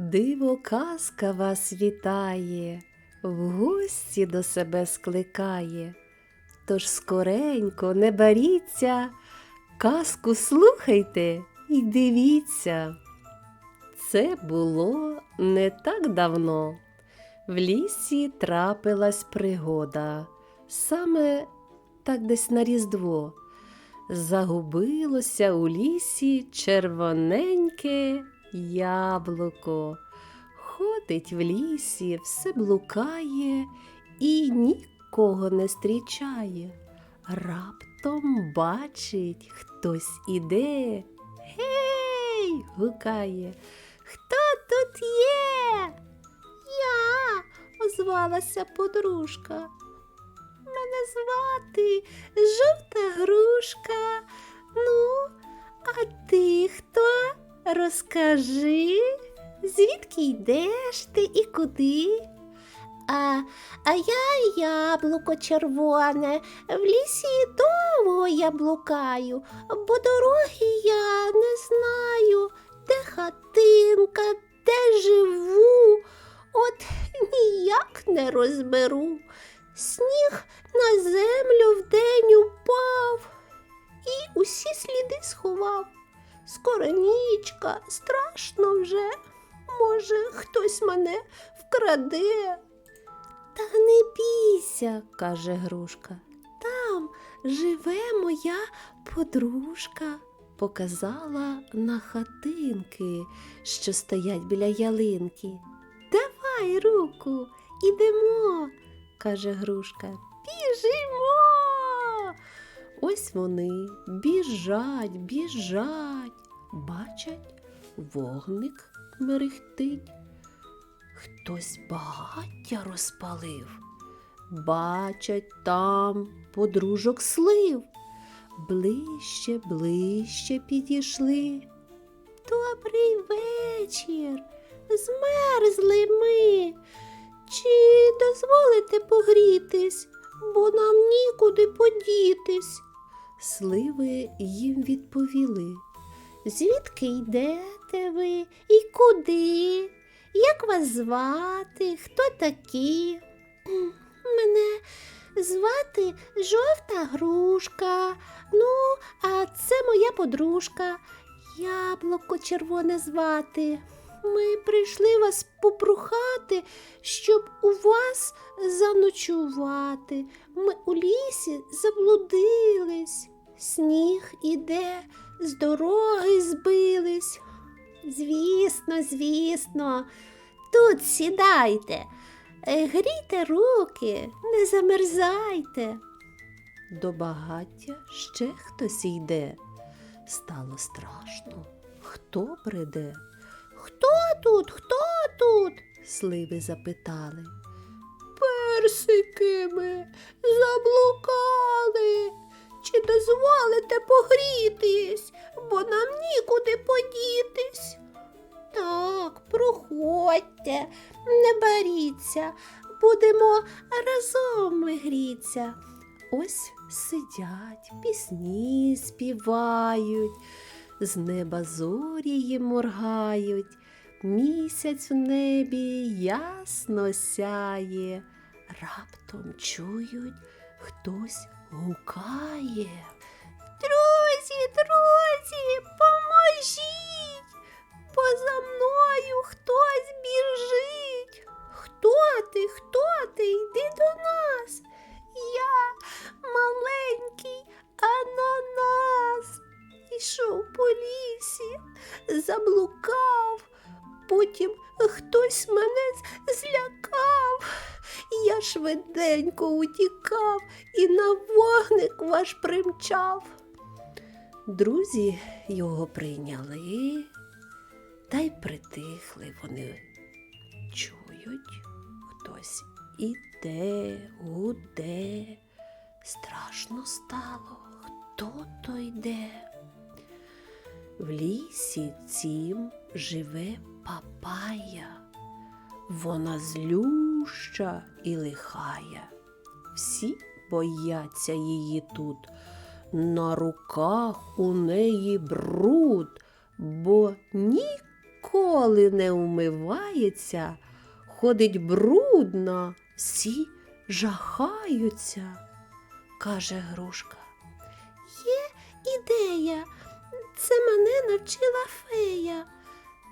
Диво казка вас вітає, в гості до себе скликає. Тож скоренько не баріться, казку слухайте і дивіться. Це було не так давно. В лісі трапилась пригода, саме так десь на Різдво. Загубилося у лісі червоненьке яблуко. Ходить в лісі, все блукає і нікого не зустрічає. Раптом бачить, хтось іде. Гей! гукає. Хто тут є? Я, озвалася подружка. Мене звати жовта грушка. Ну, а ти хто? Розкажи, звідки йдеш ти і куди? А, а я яблуко червоне, в лісі довго я блукаю, бо дороги я не знаю, де хатинка, де живу, от ніяк не розберу. Сніг на землю вдень упав і усі сліди сховав. Скоро нічка, страшно вже. Може, хтось мене вкраде. Та не бійся, каже грушка. Там живе моя подружка. Показала на хатинки, що стоять біля ялинки. Давай руку, ідемо, каже грушка. Біжимо. Ось вони біжать, біжать, бачать, вогник мерехтить. Хтось багаття розпалив. Бачать там подружок слив. Ближче, ближче підійшли. Добрий вечір. Змерзли ми. Чи дозволите погрітись, бо нам нікуди подітись? Сливи їм відповіли. Звідки йдете ви і куди? Як вас звати? Хто такі? Мене звати жовта грушка. Ну, а це моя подружка. Яблуко червоне звати. Ми прийшли вас попрохати, щоб у вас заночувати. Ми у лісі заблудились. Сніг іде, з дороги збились. Звісно, звісно, тут сідайте, е, грійте руки, не замерзайте. До багаття ще хтось йде. Стало страшно. Хто приде? Хто тут? Хто тут? Сливи запитали. Персики ми заблукали. Чи дозволите погрітись, бо нам нікуди подітись? Так, проходьте, не боріться, будемо разом гріться. Ось сидять, пісні співають, з неба зорі моргають, місяць в небі ясно сяє, раптом чують, хтось гукає. Друзі, друзі, поможіть! Поза мною хтось біжить. Хто ти? Хто Ішов по лісі, заблукав. Потім хтось мене злякав. Я швиденько утікав і на вогник ваш примчав. Друзі його прийняли, та й притихли вони. Чують, хтось іде, гуде. Страшно стало, хто то йде. В лісі цім живе папая. Вона злюща і лихая. Всі бояться її тут. На руках у неї бруд, бо ніколи не умивається, ходить брудна, всі жахаються, каже грушка. Є ідея, це мене навчила фея.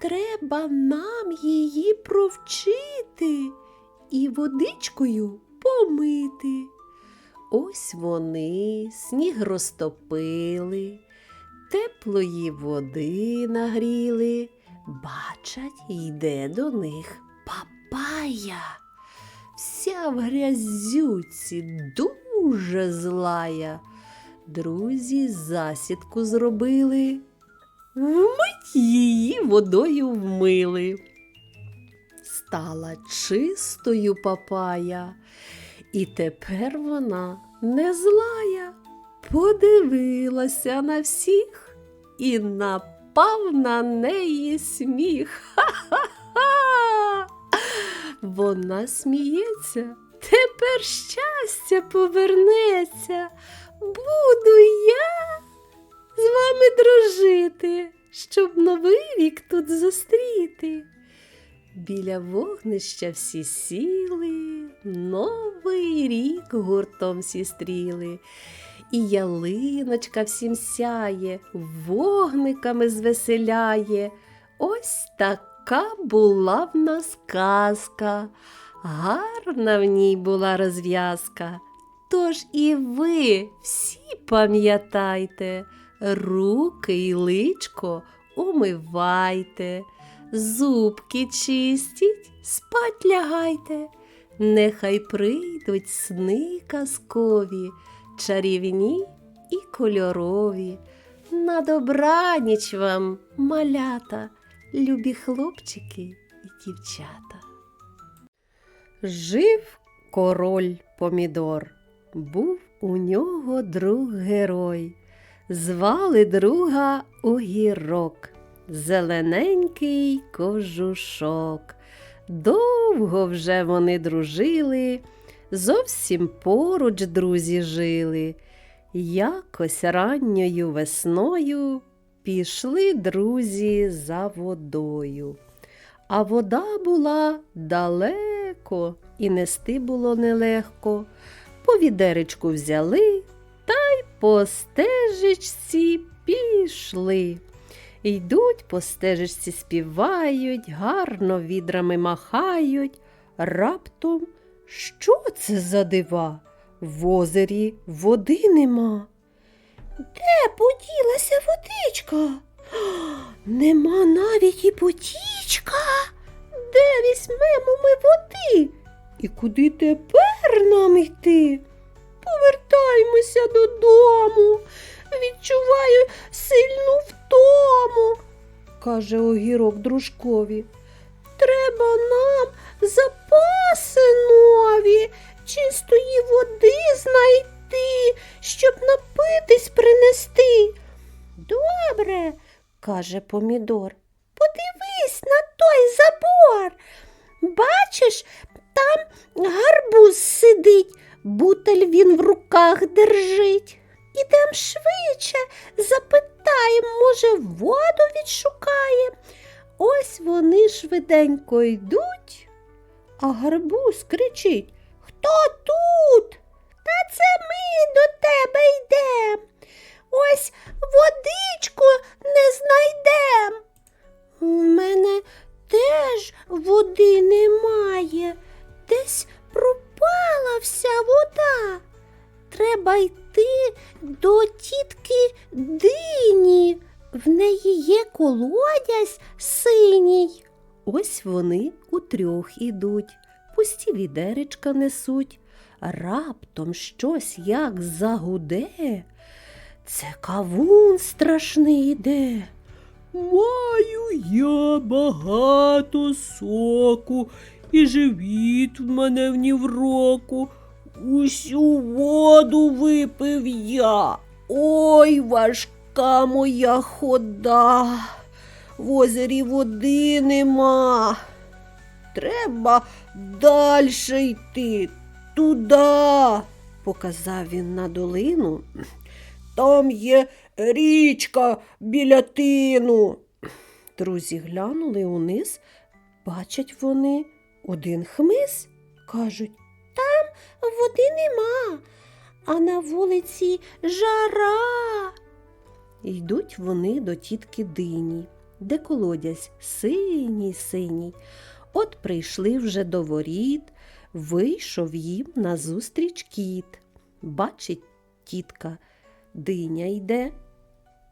Треба нам її провчити і водичкою помити. Ось вони сніг розтопили, теплої води нагріли. Бачать, йде до них папая. Вся в грязюці дуже злая. Друзі засідку зробили, вмить її водою вмили. Стала чистою папая, і тепер вона не злая. Подивилася на всіх і напав на неї сміх. Ха-ха-ха! Вона сміється, тепер щастя повернеться. Буду я з вами дружити, щоб новий рік тут зустріти. Біля вогнища всі сіли, новий рік гуртом всі. І ялиночка всім сяє, вогниками звеселяє. Ось така була в нас казка, гарна в ній була розв'язка. Тож і ви всі пам'ятайте, руки й личко умивайте, зубки чистіть, спать лягайте. Нехай прийдуть сни казкові, чарівні і кольорові. На добраніч вам, малята, любі хлопчики і дівчата. Жив король Помідор. Був у нього друг герой. Звали друга огірок, зелененький кожушок. Довго вже вони дружили, зовсім поруч друзі жили. Якось ранньою весною пішли друзі за водою. А вода була далеко, і нести було нелегко. По відеречку взяли та й по стежечці пішли. Йдуть по стежечці, співають, гарно відрами махають. Раптом що це за дива? В озері води нема. Де поділася водичка? Нема навіть і потічка. Де візьмемо ми води? І куди тепер нам йти? Повертаймося додому. Відчуваю сильну втому, каже огірок дружкові. Треба нам запаси нові, чистої води знайти, щоб напитись принести. Добре, каже помідор. Подивись на той забор. Бачиш, сидить, бутель він в руках держить. Ідем швидше, запитаєм, може, воду відшукаєм. Ось вони швиденько йдуть, а гарбуз кричить Хто тут? Та це ми до тебе йдем. Ось водичку не знайдем. Ось вони утрьох ідуть, пусті відеречка несуть. Раптом щось як загуде. Це кавун страшний йде. Маю я багато соку, і живіт в мене в нівроку. Усю воду випив я. Ой, важка моя хода. В озері води нема. Треба дальше йти, туди, показав він на долину. Там є річка біля тину. Друзі глянули униз, бачать вони один хмиз, кажуть, там води нема, а на вулиці жара. Йдуть вони до тітки дині, де колодязь синій синій. От прийшли вже до воріт, вийшов їм назустріч кіт. Бачить тітка, диня йде,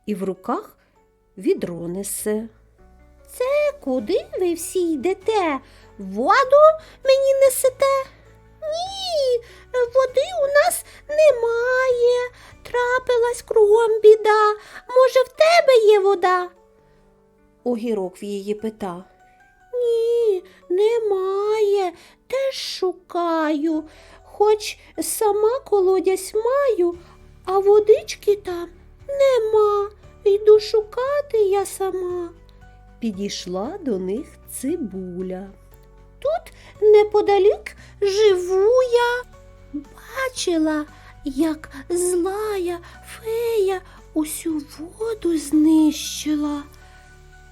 і в руках відро несе. Це куди ви всі йдете? Воду мені несете? Ні, води у нас немає. Трапилась кругом біда. Може, в тебе є вода? Огірок в її пита. Ні, немає. Теж шукаю. Хоч сама колодязь маю, а водички там нема. Йду шукати я сама. Підійшла до них цибуля. Тут неподалік живу я. Бачила, як злая фея усю воду знищила.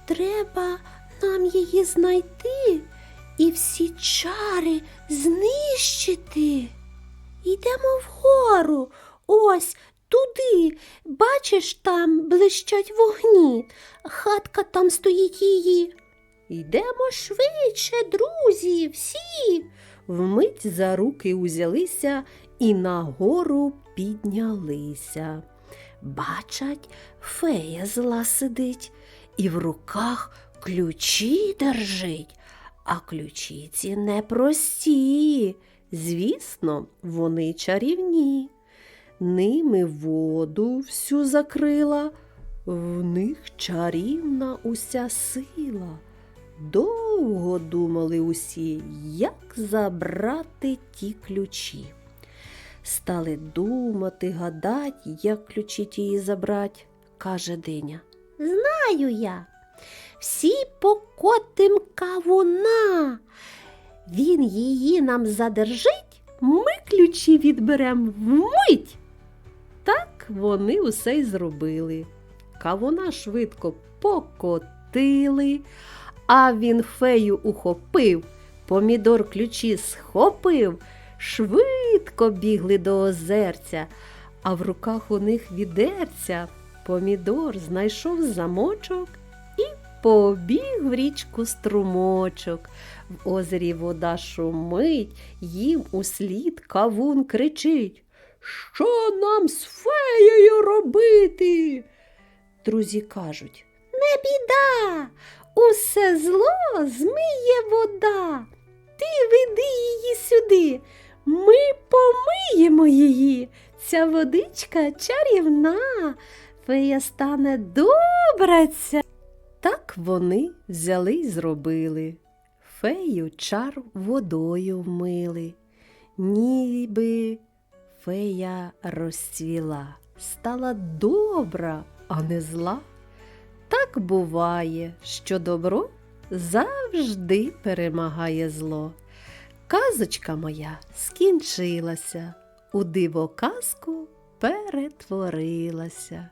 Треба нам її знайти і всі чари знищити. Йдемо вгору, ось туди. Бачиш, там блищать вогні, хатка там стоїть її. Йдемо швидше, друзі, всі. Вмить за руки узялися і нагору піднялися. Бачать, фея зла сидить і в руках ключі держить, а ключі ці непрості. Звісно, вони чарівні. Ними воду всю закрила, в них чарівна уся сила. Довго думали усі, як забрати ті ключі. Стали думати, гадать, як ключі тії забрать, каже диня. Знаю я. Всі покотим кавуна. Він її нам задержить, ми ключі відберем вмить. Так вони усе й зробили. Кавуна швидко покотили, а він фею ухопив, помідор ключі схопив, швидко бігли до озерця, а в руках у них відерця. Помідор знайшов замочок і побіг в річку струмочок. В озері вода шумить, їм услід кавун кричить. Що нам з феєю робити? Друзі кажуть Не біда, усе зло змиє вода. Ти веди її сюди, ми помиємо її. Ця водичка чарівна, фея стане добраця. Так вони взяли й зробили. Фею чар водою вмили, ніби фея розцвіла, стала добра, а не зла. Так буває, що добро завжди перемагає зло. Казочка моя скінчилася, у диво казку перетворилася.